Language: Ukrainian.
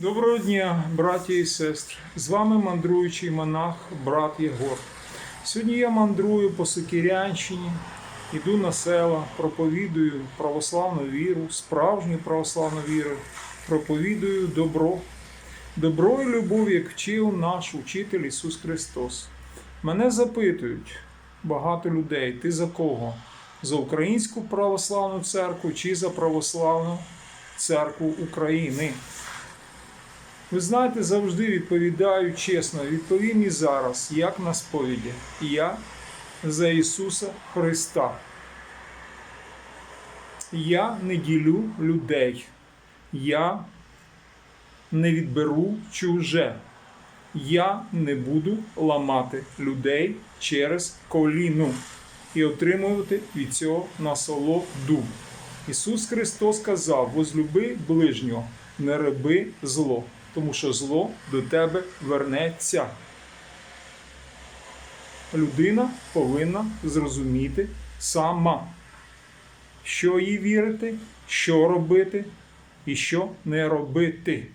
Доброго дня, браті і сестри. З вами мандруючий монах, брат Єгор. Сьогодні я мандрую по Сокірянщині, іду на села, проповідую православну віру, справжню православну віру, проповідую добро. Добро і любов, як вчив наш учитель Ісус Христос. Мене запитують багато людей: ти за кого? За Українську православну церкву чи за православну церкву України? Ви знаєте, завжди відповідаю чесно, відповім і зараз, як на сповіді. Я за Ісуса Христа. Я не ділю людей. Я не відберу чуже. Я не буду ламати людей через коліну і отримувати від цього насолоду. Ісус Христос сказав: возлюби ближнього, не роби зло, тому що зло до тебе вернеться. Людина повинна зрозуміти сама, що їй вірити, що робити і що не робити.